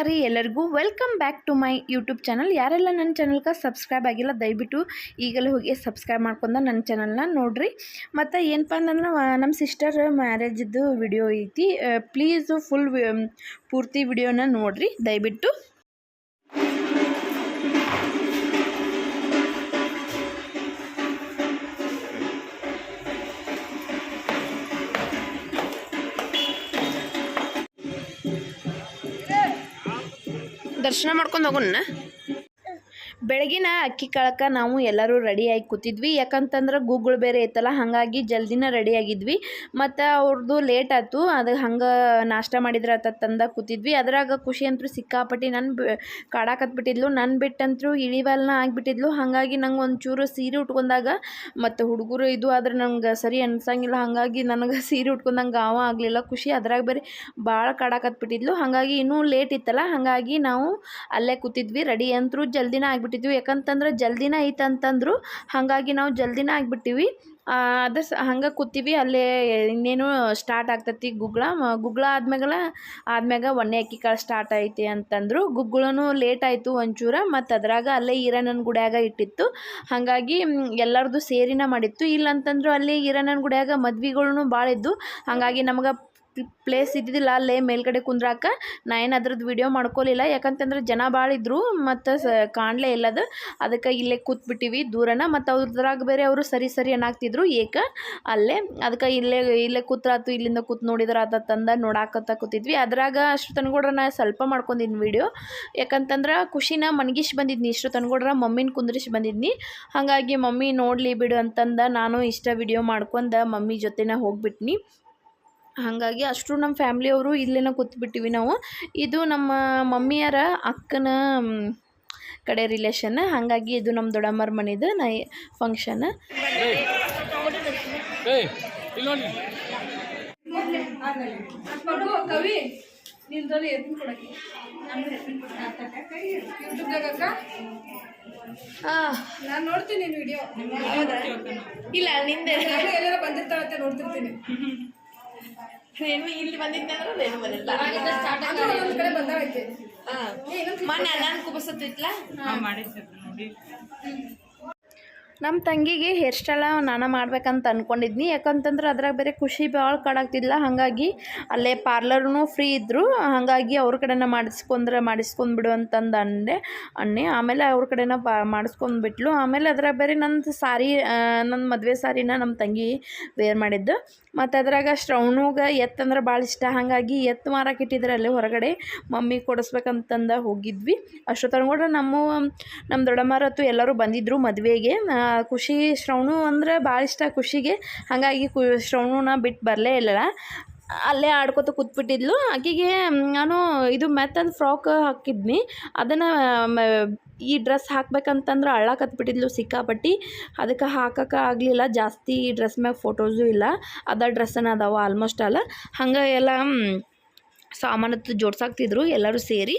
ನಮಸ್ಕಾರ ರೀ ಎಲ್ಲರಿಗೂ. Welcome back to my YouTube channel ಯಾರೆಲ್ಲ ನನ್ನ ಚಾನಲ್ಗೆ ಸಬ್ಸ್ಕ್ರೈಬ್ ಆಗಿಲ್ಲ, ದಯವಿಟ್ಟು ಈಗಲೇ ಹೋಗಿ ಸಬ್ಸ್ಕ್ರೈಬ್ ಮಾಡ್ಕೊಂಡ ನನ್ನ ಚಾನಲ್ನ ನೋಡಿರಿ. ಮತ್ತು ಏನಪ್ಪ ಅಂದ್ರೆ ನಮ್ಮ ಸಿಸ್ಟರ್ ಮ್ಯಾರೇಜಿದ್ದು ವಿಡಿಯೋ ಐತಿ. ಪ್ಲೀಸು ಫುಲ್ ಪೂರ್ತಿ ವಿಡಿಯೋನ ನೋಡಿರಿ. ದಯವಿಟ್ಟು ದರ್ಶನ ಮಾಡ್ಕೊಂಡು ಹೋಗೋಣ ಬೆಳಗಿನ ಅಕ್ಕಿ ಕಾಳಕ್ಕೆ ನಾವು ಎಲ್ಲರೂ ರೆಡಿಯಾಗಿ ಕೂತಿದ್ವಿ. ಯಾಕಂತಂದ್ರೆ ಗೂಗುಳ್ ಬೇರೆ ಇತ್ತಲ್ಲ ಹಾಗಾಗಿ ಜಲ್ದಿನ ರೆಡಿಯಾಗಿದ್ವಿ ಮತ್ತು ಅವ್ರದ್ದು ಲೇಟ್ ಆಯ್ತು, ಅದು ಹಂಗೆ ನಾಷ್ಟ ಮಾಡಿದ್ರೆ ಆತ ತಂದ ಕೂತಿದ್ವಿ. ಅದ್ರಾಗ ಖುಷಿ ಅಂತೂ ಸಿಕ್ಕಾಪಟ್ಟಿ ನನ್ನ ಕಾಡಾಕತ್ಬಿಟ್ಟಿದ್ಲು. ನನ್ನ ಬಿಟ್ಟಂತೂ ಇಳಿವಲ್ನ ಆಗಿಬಿಟ್ಟಿದ್ಲು. ಹಾಗಾಗಿ ನಂಗೆ ಒಂಚೂರು ಸೀರೆ ಉಟ್ಕೊಂಡಾಗ ಮತ್ತು ಹುಡುಗರು ಇದು ಆದ್ರೆ ನಂಗೆ ಸರಿ ಅನ್ಸಂಗಿಲ್ಲ. ಹಾಗಾಗಿ ನನಗೆ ಸೀರೆ ಉಟ್ಕೊಂಡಂಗೆ ಗಾವ ಆಗಲಿಲ್ಲ. ಖುಷಿ ಅದ್ರಾಗ ಬೇರೆ ಭಾಳ ಕಾಡಾಕತ್ಬಿಟ್ಟಿದ್ಲು. ಹಾಗಾಗಿ ಇನ್ನೂ ಲೇಟ್ ಇತ್ತಲ್ಲ, ಹಾಗಾಗಿ ನಾವು ಅಲ್ಲೇ ಕೂತಿದ್ವಿ. ರೆಡಿ ಅಂತೂ ಜಲ್ದಿನ ಆಗಿಬಿಟ್ಟಿದ್ವಿ ಯಾಕಂತಂದ್ರೆ ಜಲ್ದಿನ ಐತೆ ಅಂತಂದ್ರು. ಹಾಗಾಗಿ ನಾವು ಜಲ್ದಿನ ಆಗಿಬಿಟ್ಟಿವಿ. ಅದು ಸ, ಹಂಗೆ ಕೂತೀವಿ. ಅಲ್ಲೇ ಇನ್ನೇನು ಸ್ಟಾರ್ಟ್ ಆಗ್ತತಿ ಗುಗ್ಳ. ಗುಗ್ಗಳ ಆದ್ಮ್ಯಾಗಲ, ಆದ್ಮ್ಯಾಗ ಒಣ್ಣೆ ಅಕ್ಕಿ ಕಾಳು ಸ್ಟಾರ್ಟ್ ಐತಿ ಅಂತಂದ್ರು. ಗುಗ್ಗಳೂ ಲೇಟ್ ಆಯಿತು ಒಂಚೂರ. ಮತ್ತು ಅದ್ರಾಗ ಅಲ್ಲೇ ಈರಣ್ಣನ ಗುಡ್ಯಾಗ ಇಟ್ಟಿತ್ತು. ಹಾಗಾಗಿ ಎಲ್ಲರದು ಸೇರಿನ ಮಾಡಿತ್ತು. ಇಲ್ಲಂತಂದ್ರೆ ಅಲ್ಲಿ ಈರಣ್ಣನ ಗುಡ್ಯಾಗ ಮದ್ವೆಗಳೂ ಭಾಳ ಇದ್ದು ಹಾಗಾಗಿ ನಮ್ಗೆ ಪ್ಲೇಸ್ ಇದ್ದಿದ್ದಿಲ್ಲ, ಅಲ್ಲೇ ಮೇಲ್ಗಡೆ ಕುಂದ್ರಾಕ ನಾ ಏನು ಅದ್ರದ್ದು ವಿಡಿಯೋ ಮಾಡ್ಕೊಲಿಲ್ಲ. ಯಾಕಂತಂದ್ರೆ ಜನ ಭಾಳ ಇದ್ರು, ಮತ್ತು ಸ, ಕಾಣಲೇ ಇಲ್ಲದು. ಅದಕ್ಕೆ ಇಲ್ಲೇ ಕೂತ್ಬಿಟ್ಟಿವಿ ದೂರನ, ಮತ್ತು ಅವ್ರದ್ರಾಗ ಬೇರೆ ಅವರು ಸರಿ ಸರಿ ಏನಾಗ್ತಿದ್ರು ಏಕ ಅಲ್ಲೇ, ಅದಕ್ಕೆ ಇಲ್ಲೇ ಇಲ್ಲೇ ಕೂತ್ರಾತು, ಇಲ್ಲಿಂದ ಕೂತ್ ನೋಡಿದ್ರೆ ಅದ ತಂದ ನೋಡಾಕತ್ತ ಕೂತಿದ್ವಿ. ಅದ್ರಾಗ ಅಷ್ಟು ತನಗೂಡ್ರ ನಾ ಸ್ವಲ್ಪ ಮಾಡ್ಕೊಂಡಿನಿ ವಿಡಿಯೋ ಯಾಕಂತಂದ್ರೆ ಖುಷಿನ ಮನ್ಗಿಶ್ ಬಂದಿದ್ನಿ ಇಷ್ಟು ತನಗೂಡ್ರ ಮಮ್ಮಿನ ಕುಂದ್ರಿಸಿ ಬಂದಿದ್ನಿ. ಹಾಗಾಗಿ ಮಮ್ಮಿ ನೋಡಲಿ ಬಿಡು ಅಂತಂದ, ನಾನು ಇಷ್ಟ ವಿಡಿಯೋ ಮಾಡ್ಕೊಂಡು ಮಮ್ಮಿ ಜೊತೆನ ಹೋಗ್ಬಿಟ್ನಿ. ಹಾಗಾಗಿ ಅಷ್ಟು ನಮ್ಮ ಫ್ಯಾಮ್ಲಿಯವರು ಇಲ್ಲೇನ ಕೂತ್ಬಿಟ್ಟಿವಿ ನಾವು. ಇದು ನಮ್ಮ ಮಮ್ಮಿಯರ ಅಕ್ಕನ ಕಡೆ ರಿಲೇಷನ್ ಹಾಗಾಗಿ ಇದು ನಮ್ಮ ದೊಡ್ಡಮ್ಮರ ಮನೆದು ನೈ ಫಂಕ್ಷನ್ ಏಯ್ ಇಲ್ಲಿ ನೋಡಿ. ಕವಿ ನಿಂದಲ್ಲಿ ಎತ್ತಿನ ಕೊಡಕ್ಕೆ. ಯೂಟ್ಯೂಬ್ದಾಗ ನಾನು ನೋಡ್ತೀನಿ ವಿಡಿಯೋ ಇಲ್ಲ ನಿಂದೆ. ನಾನು ಎಲ್ಲಾರ ಇಲ್ಲಿ ಬಂದಿದ್ದೆ ಅಂದ್ರೆ ಕಡೆ ಮೊನ್ನೆ ಕುಬಸತ್ತಿತ್ಲ ನಮ್ಮ ತಂಗಿಗೆ ಹೇರ್ ಸ್ಟೈಲ ನಾನು ಮಾಡ್ಬೇಕಂತ ಅಂದ್ಕೊಂಡಿದ್ನಿ ಯಾಕಂತಂದ್ರೆ ಅದ್ರಾಗ ಬೇರೆ ಖುಷಿ ಭಾಳ ಕಡಾಗ್ತಿಲ್ಲ ಹಾಗಾಗಿ ಅಲ್ಲೇ ಪಾರ್ಲರ್ನೂ ಫ್ರೀ ಇದ್ದರು ಹಾಗಾಗಿ ಅವ್ರ ಕಡೆನ ಮಾಡಿಸ್ಕೊಂಡ್ರೆ ಮಾಡಿಸ್ಕೊಂಡ್ಬಿಡು ಅಂತಂದು ಅಂದೆ ಅನ್ನೆ. ಆಮೇಲೆ ಅವ್ರ ಕಡೆನ ಪಾ ಮಾಡಿಸ್ಕೊಂಡ್ಬಿಟ್ಲು ಆಮೇಲೆ ಅದ್ರಾಗ ಬೇರೆ ನನ್ನ ಸಾರಿ ನನ್ನ ಮದುವೆ ಸಾರಿನ ನಮ್ಮ ತಂಗಿ ವೇರ್ ಮಾಡಿದ್ದು. ಮತ್ತು ಅದ್ರಾಗ ಶ್ರವಣಗೆ ಎತ್ತಂದ್ರೆ ಭಾಳ ಇಷ್ಟ. ಹಾಗಾಗಿ ಎತ್ತು ಮಾರಕ್ಕೆ ಇಟ್ಟಿದ್ರೆ ಅಲ್ಲೇ ಹೊರಗಡೆ ಮಮ್ಮಿ ಕೊಡಿಸ್ಬೇಕಂತಂದ ಹೋಗಿದ್ವಿ. ಅಷ್ಟೊತ್ತನಗೂಡ ನಮ್ಮ ನಮ್ಮ ದೊಡ್ಡಮ್ಮರತ್ತು ಎಲ್ಲರೂ ಬಂದಿದ್ದರು ಮದುವೆಗೆ. ಖುಷಿ ಶ್ರವಣು ಅಂದ್ರೆ ಭಾಳ ಇಷ್ಟ ಖುಷಿಗೆ. ಹಾಗಾಗಿ ಕು ಶ್ರವಣನ ಬಿಟ್ಟು ಬರಲೇ ಇಲ್ಲ ಅಲ್ಲೇ ಆಡ್ಕೊತ ಕೂತ್ಬಿಟ್ಟಿದ್ಲು. ಆಕೆಗೆ ನಾನು ಇದು ಮೆತ್ತಂದು ಫ್ರಾಕ್ ಹಾಕಿದ್ನಿ. ಅದನ್ನು ಈ ಡ್ರೆಸ್ ಹಾಕ್ಬೇಕಂತಂದ್ರೆ ಅಳ್ಳಾಕತ್ಬಿಟ್ಟಿದ್ಲು ಸಿಕ್ಕಾಪಟ್ಟಿ. ಅದಕ್ಕೆ ಹಾಕಕ್ಕೆ ಆಗಲಿಲ್ಲ. ಜಾಸ್ತಿ ಡ್ರೆಸ್ ಮ್ಯಾಗ ಫೋಟೋಸು ಇಲ್ಲ. ಅದ ಡ್ರೆಸ್ಸನ್ನು ಅದಾವ ಆಲ್ಮೋಸ್ಟ್ ಅಲ್ಲ. ಹಂಗೆ ಎಲ್ಲ ಸಾಮಾನತ್ತು ಜೋಡ್ಸಾಕ್ತಿದ್ರು ಎಲ್ಲರೂ ಸೇರಿ.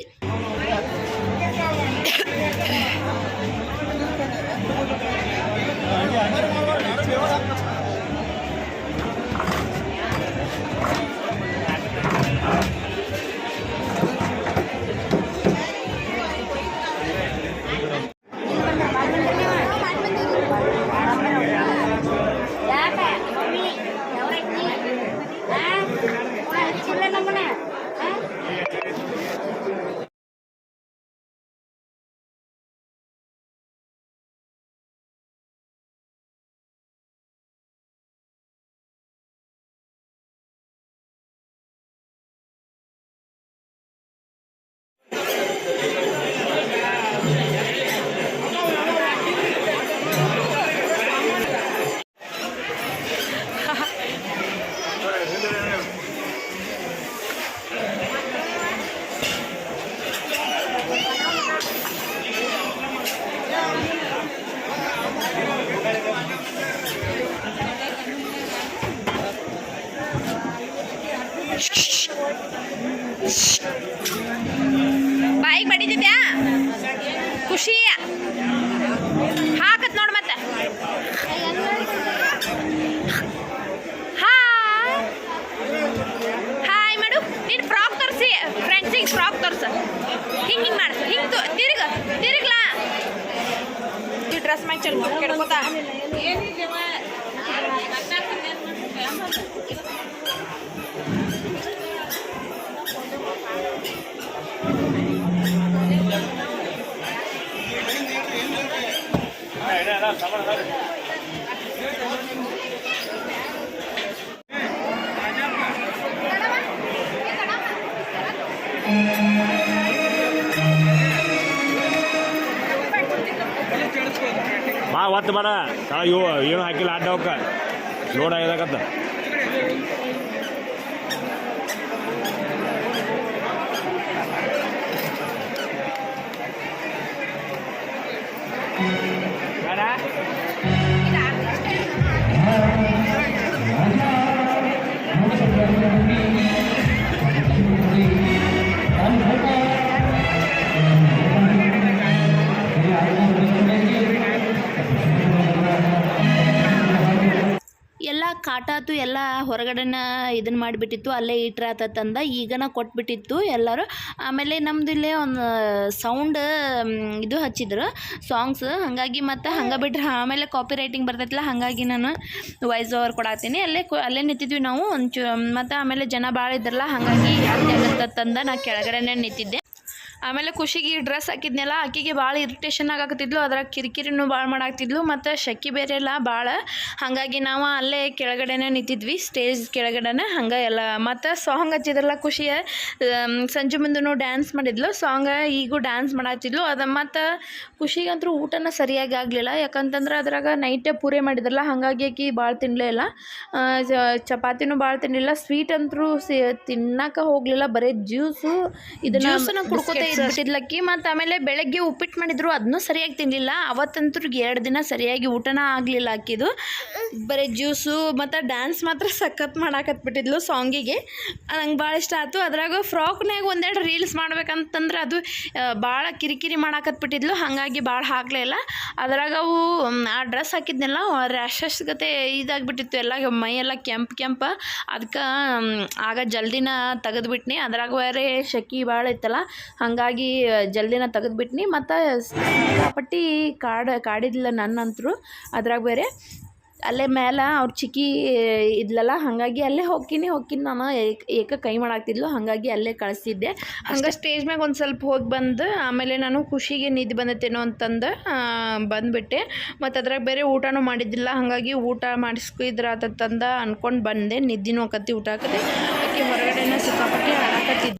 ಡ್ರೆಸ್ ಮ್ಯಾಗ ಚಲ್ ಕೆಡ್ಕೋತಾ ಬಾ ಒತ್ತು ಬೇಡ ಅಯ್ಯೋ ಏನು ಹಾಕಿಲ್ಲ ಅಡ್ಡ ಅವಕ್ಕ ಲೋಡ್ ಕಾಟಾತು ಎಲ್ಲ ಹೊರಗಡೆನ ಇದನ್ನ ಮಾಡಿಬಿಟ್ಟಿತ್ತು, ಅಲ್ಲೇ ಇಟ್ರಾತಂದ ಈಗನ ಕೊಟ್ಬಿಟ್ಟಿತ್ತು ಎಲ್ಲರೂ. ಆಮೇಲೆ ನಮ್ದು ಇಲ್ಲೇ ಒಂದು ಸೌಂಡ್ ಇದು ಹಚ್ಚಿದ್ರು ಸಾಂಗ್ಸ್ ಹಾಗಾಗಿ ಮತ್ತು ಹಂಗೆ ಬಿಟ್ರೆ ಆಮೇಲೆ ಕಾಪಿ ರೈಟಿಂಗ್ ಬರ್ತೈತಿಲ್ಲ ಹಾಗಾಗಿ ನಾನು ವಾಯ್ಸ್ ಓವರ್ ಕೊಡಾತೀನಿ. ಅಲ್ಲೇ ಅಲ್ಲೇ ನಿಂತಿದ್ವಿ ನಾವು ಒಂಚೂ ಮತ್ತು ಆಮೇಲೆ ಜನ ಭಾಳ ಇದ್ರಲ್ಲ ಹಾಗಾಗಿ ತಂದ ನಾ ಕೆಳಗಡೆನೇ ನಿಂತಿದ್ದೆ. ಆಮೇಲೆ ಖುಷಿಗೆ ಡ್ರೆಸ್ ಹಾಕಿದ್ನೆಲ್ಲ, ಆಕಿಗೆ ಭಾಳ ಇರಿಟೇಷನ್ ಆಗಾಕತ್ತಿದ್ಲು, ಅದ್ರಾಗ ಕಿರಿಕಿರಿನೂ ಭಾಳ ಮಾಡಾಕ್ತಿದ್ಲು ಮತ್ತು ಶಕ್ಕಿ ಬೇರೆ ಎಲ್ಲ ಭಾಳ ಹಾಗಾಗಿ ನಾವು ಅಲ್ಲೇ ಕೆಳಗಡೆನೇ ನಿಂತಿದ್ವಿ ಸ್ಟೇಜ್ ಕೆಳಗಡೆನೆ ಹಂಗೆ ಎಲ್ಲ. ಮತ್ತು ಸಾಂಗ್ ಹಚ್ಚಿದ್ರಲ್ಲ ಖುಷಿಯ ಸಂಜೆ ಮುಂದೂ ಡ್ಯಾನ್ಸ್ ಮಾಡಿದ್ಲು ಸಾಂಗ ಈಗೂ ಡ್ಯಾನ್ಸ್ ಮಾಡಾತಿದ್ಲು ಅದು ಮತ್ತು ಖುಷಿಗಂತೂ ಊಟನ ಸರಿಯಾಗಿ ಆಗಲಿಲ್ಲ, ಯಾಕಂತಂದ್ರೆ ಅದ್ರಾಗ ನೈಟೇ ಪೂರೆ ಮಾಡಿದ್ರಲ್ಲ, ಹಾಗಾಗಿ ಆಕಿ ಭಾಳ ತಿನ್ನಲೇ ಇಲ್ಲ. ಚಪಾತಿನೂ ಭಾಳ ತಿನ್ನಲಿಲ್ಲ ಸ್ವೀಟ್ ಅಂತೂ ಸಿ ತಿನ್ನಕ್ಕೆ ಹೋಗಲಿಲ್ಲ, ಬರೀ ಜ್ಯೂಸು ಇದನ್ನ ಕುಡ್ಕೋತಾ ಇದ್ಬಿಟ್ಟಿದ್ಲಕ್ಕಿ ಮತ್ತು ಆಮೇಲೆ ಬೆಳಗ್ಗೆ ಉಪ್ಪಿಟ್ಟು ಮಾಡಿದ್ರು ಅದನ್ನೂ ಸರಿಯಾಗಿ ತಿನ್ನಲಿಲ್ಲ ಅವತ್ತಂತೂ ಎರಡು ದಿನ ಸರಿಯಾಗಿ ಊಟನ ಆಗಲಿಲ್ಲ ಹಾಕಿದ್ದು ಬರೀ ಜ್ಯೂಸು, ಮತ್ತು ಡ್ಯಾನ್ಸ್ ಮಾತ್ರ ಸಖತ್ ಮಾಡಾಕತ್ಬಿಟ್ಟಿದ್ಲು ಸಾಂಗಿಗೆ ನಂಗೆ ಭಾಳ ಇಷ್ಟ ಆಯ್ತು. ಅದ್ರಾಗ ಫ್ರಾಕ್ನಾಗ ಒಂದೆರಡು ರೀಲ್ಸ್ ಮಾಡ್ಬೇಕಂತಂದ್ರೆ ಅದು ಭಾಳ ಕಿರಿಕಿರಿ ಮಾಡಾಕತ್ಬಿಟ್ಟಿದ್ಲು. ಹಾಗಾಗಿ ಭಾಳ ಹಾಕಲೇ ಇಲ್ಲ. ಅದ್ರಾಗ ಅವು ಆ ಡ್ರೆಸ್ ಹಾಕಿದ್ನೆಲ್ಲ ರ್ಯಾಶಸ್ ಗತೆ ಇದಾಗ್ಬಿಟ್ಟಿತ್ತು. ಎಲ್ಲ ಮೈ ಎಲ್ಲ ಕೆಂಪು ಕೆಂಪು. ಅದಕ್ಕೆ ಆಗ ಜಲ್ದಿನ ತೆಗೆದ್ಬಿಟ್ನಿ. ಅದ್ರಾಗ ಬೇರೆ ಶಕಿ ಭಾಳ ಇತ್ತಲ್ಲ ಹಾಗಾಗಿ ಜಲ್ದಿನ ತೆಗೆದ್ಬಿಟ್ನಿ. ಮತ್ತು ಸಿಕ್ಕಾಪಟ್ಟಿ ಕಾಡು, ಕಾಡಿದ್ಲ ನನ್ನಂತರು. ಅದ್ರಾಗ ಬೇರೆ ಅಲ್ಲೇ ಮೇಲೆ ಅವ್ರ ಚಿಕ್ಕಿ ಇದ್ಲಲ್ಲ, ಹಾಗಾಗಿ ಅಲ್ಲೇ ಹೋಗ್ತೀನಿ ಹೋಗ್ತೀನಿ ನಾನು. ಏಕ ಕೈ ಮಾಡಾಕ್ತಿದ್ಲು, ಹಾಗಾಗಿ ಅಲ್ಲೇ ಕಳಿಸ್ತಿದ್ದೆ ಹಂಗೆ ಸ್ಟೇಜ್ ಮ್ಯಾಗ ಒಂದು ಸ್ವಲ್ಪ ಹೋಗಿ ಬಂದು, ಆಮೇಲೆ ನಾನು ಖುಷಿಗೆ ನಿದ್ದೆ ಬಂದತ್ತೇನೋ ಅಂತಂದು ಬಂದುಬಿಟ್ಟೆ. ಮತ್ತು ಅದ್ರಾಗ ಬೇರೆ ಊಟನೂ ಮಾಡಿದ್ದಿಲ್ಲ. ಹಾಗಾಗಿ ಊಟ ಮಾಡಿಸ್ಕಿದ್ರಾತಂದ ಅಂದ್ಕೊಂಡು ಬಂದೆ. ನಿದ್ದಿನೂ ಹಾಕತ್ತಿ ಊಟ ಹಾಕತ್ತೆ ಆಕೆ ಹೊರಗಡೆನ ಸಿಕ್ಕಾಪಟ್ಟೆ ಹಾಳಾಕತ್ತಿದ್ದೆ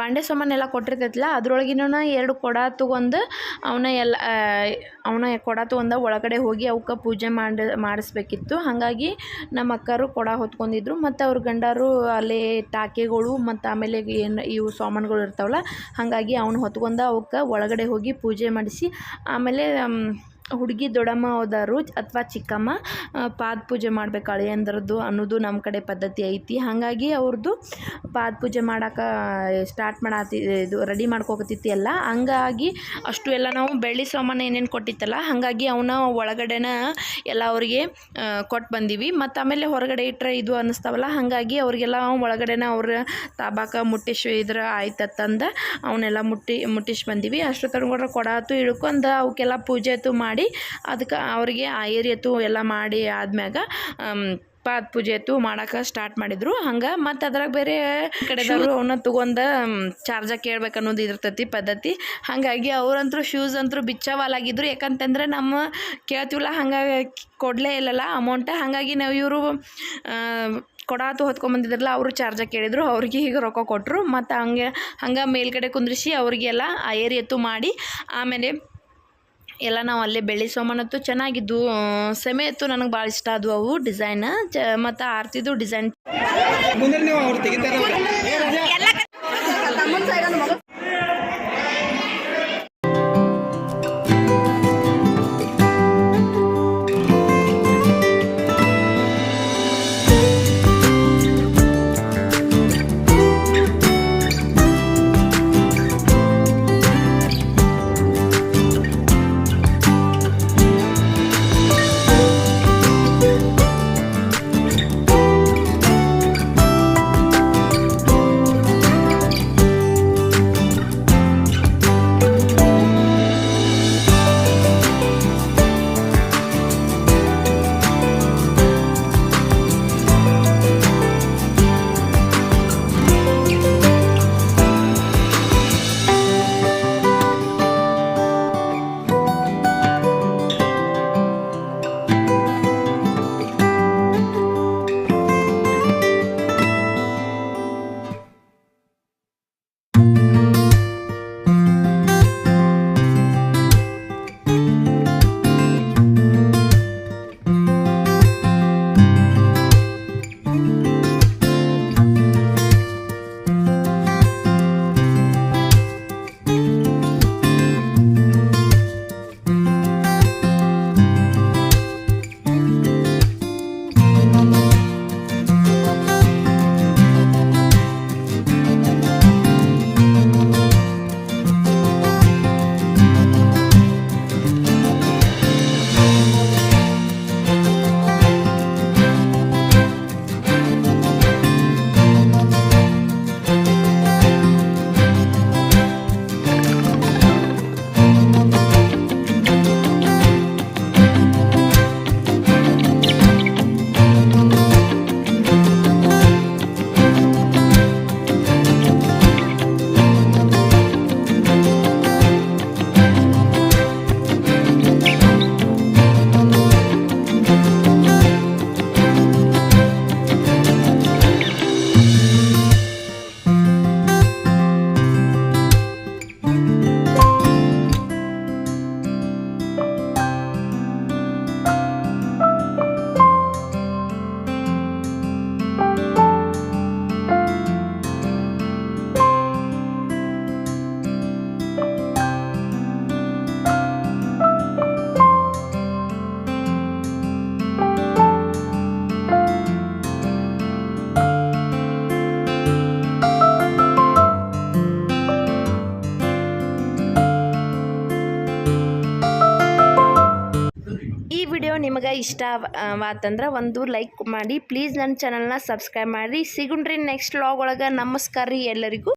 ಬಾಂಡೆ ಸಾಮಾನು ಎಲ್ಲ ಸಾಮಾನೆಲ್ಲ ಕೊಟ್ಟಿರ್ತೈತಲ್ಲ ಅದ್ರೊಳಗಿನ ಎರಡು ಕೊಡ ತೊಗೊಂಡು ಅವನ್ನ ಎಲ್ಲ ಅವನ ಕೊಡ ತೊಗೊಂಡು ಒಳಗಡೆ ಹೋಗಿ ಅವಕ್ಕೆ ಪೂಜೆ ಮಾಡಿ, ಮಾಡಿಸ್ಬೇಕಿತ್ತು. ಹಾಗಾಗಿ ನಮ್ಮ ಅಕ್ಕರು ಕೊಡ ಹೊತ್ಕೊಂಡಿದ್ರು. ಮತ್ತು ಅವ್ರ ಗಂಡರು ಅಲ್ಲೇ ಟಾಕೆಗಳು ಮತ್ತು ಆಮೇಲೆ ಏನು ಇವು ಸಾಮಾನುಗಳು ಇರ್ತಾವಲ್ಲ, ಹಾಗಾಗಿ ಅವ್ನು ಹೊತ್ಕೊಂಡು ಅವಕ್ಕೆ ಒಳಗಡೆ ಹೋಗಿ ಪೂಜೆ ಮಾಡಿಸಿ, ಆಮೇಲೆ ಹುಡುಗಿ ದೊಡ್ಡಮ್ಮ ಹೋದಾರು ಅಥವಾ ಚಿಕ್ಕಮ್ಮ ಪಾದ ಪೂಜೆ ಮಾಡ್ಬೇಕು ಅಳಿಯಂದ್ರದ್ದು ಅನ್ನೋದು ನಮ್ಮ ಕಡೆ ಪದ್ಧತಿ ಐತಿ. ಹಾಗಾಗಿ ಅವ್ರದ್ದು ಪಾದ ಪೂಜೆ ಮಾಡಕ್ಕೆ ಸ್ಟಾರ್ಟ್ ಮಾಡತ್ತಿ ಇದು ರೆಡಿ ಮಾಡ್ಕೋಕತ್ತಿತ್ತು ಎಲ್ಲ. ಹಂಗಾಗಿ ಅಷ್ಟು ಎಲ್ಲ ನಾವು ಬೆಳ್ಳಿ ಸಾಮಾನು ಏನೇನು ಕೊಟ್ಟಿತ್ತಲ್ಲ, ಹಾಗಾಗಿ ಅವನ್ನ ಒಳಗಡೆನ ಎಲ್ಲ ಅವರಿಗೆ ಕೊಟ್ಟು ಬಂದೀವಿ. ಮತ್ತು ಆಮೇಲೆ ಹೊರಗಡೆ ಇಟ್ಟರೆ ಇದು ಅನ್ನಿಸ್ತಾವಲ್ಲ, ಹಾಗಾಗಿ ಅವರಿಗೆಲ್ಲ ಒಳಗಡೆನ ಅವ್ರ ತಾಬಾಕ ಮುಟ್ಟಿಸ್ ಇದ್ರೆ ಆಯ್ತತ್ತಂದ ಅವನ್ನೆಲ್ಲ ಮುಟ್ಟಿ ಮುಟ್ಟಿಸಿ ಬಂದೀವಿ. ಅಷ್ಟು ತಗೊಂಡ್ರೆ ಕೊಡಾತು ಇಳ್ಕೊಂಡು ಅವಕ್ಕೆಲ್ಲ ಪೂಜೆ ಆತು ಮಾಡಿ ಅದಕ್ಕೆ ಅವರಿಗೆ ಆ ಏರಿಯತ್ತು ಎಲ್ಲ ಮಾಡಿ ಆದ್ಮ್ಯಾಗ ಪಾದ ಪೂಜೆ ಅತ್ತು ಮಾಡೋಕೆ ಸ್ಟಾರ್ಟ್ ಮಾಡಿದ್ರು. ಹಂಗೆ ಮತ್ತು ಅದ್ರಾಗ ಬೇರೆ ಕಡೆದವರು ಅವನ್ನ ತೊಗೊಂಡು ಚಾರ್ಜ ಕೇಳ್ಬೇಕು ಅನ್ನೋದು ಇರ್ತೈತಿ ಪದ್ಧತಿ. ಹಾಗಾಗಿ ಅವರಂತರೂ ಶೂಸ್ ಅಂತೂ ಬಿಚ್ಚವಾಲಾಗಿದ್ರು. ಯಾಕಂತಂದ್ರೆ ನಮ್ಮ ಕೇಳ್ತೀವಲ್ಲ ಹಂಗಾಗಿ ಕೊಡಲೇ ಇಲ್ಲಲ್ಲ ಅಮೌಂಟ ಹಾಗಾಗಿ ನಾವು ಇವರು ಕೊಡಾತು ಹೊತ್ಕೊಂಬಂದಿದ್ರಲ್ಲ ಅವರು ಚಾರ್ಜ ಕೇಳಿದ್ರು. ಅವ್ರಿಗೆ ಹೀಗೆ ರೊಕ್ಕ ಕೊಟ್ಟರು ಮತ್ತು ಹಂಗೆ ಹಂಗೆ ಮೇಲ್ಗಡೆ ಕುಂದ್ರಿಸಿ ಅವರಿಗೆಲ್ಲ ಆ ಏರಿಯತ್ತು ಮಾಡಿ ಆಮೇಲೆ ಎಲ್ಲ ನಾವು ಅಲ್ಲೇ ಬೆಳ್ಳಿ ಸಾಮಾನತ್ತು ಚೆನ್ನಾಗಿದ್ದು ಸೆಮೆ ಇತ್ತು ನನಗೆ ಭಾಳ ಇಷ್ಟ. ಆದವು ಅವು ಡಿಸೈನ್ ಚ ಮತ್ತು ಆರ್ತಿದು ಡಿಸೈನ್ ನಿಮಗೆ ಇಷ್ಟ ಆತಂದ್ರೆ ಒಂದು ಲೈಕ್ ಮಾಡಿ ಪ್ಲೀಸ್ ನನ್ನ ಚಾನಲ್ನ ಸಬ್ಸ್ಕ್ರೈಬ್ ಮಾಡಿರಿ ಸಿಗುಣ್ರಿ ನೆಕ್ಸ್ಟ್ ವ್ಲಾಗ್ ಒಳಗೆ. ನಮಸ್ಕಾರ ರೀ ಎಲ್ಲರಿಗೂ.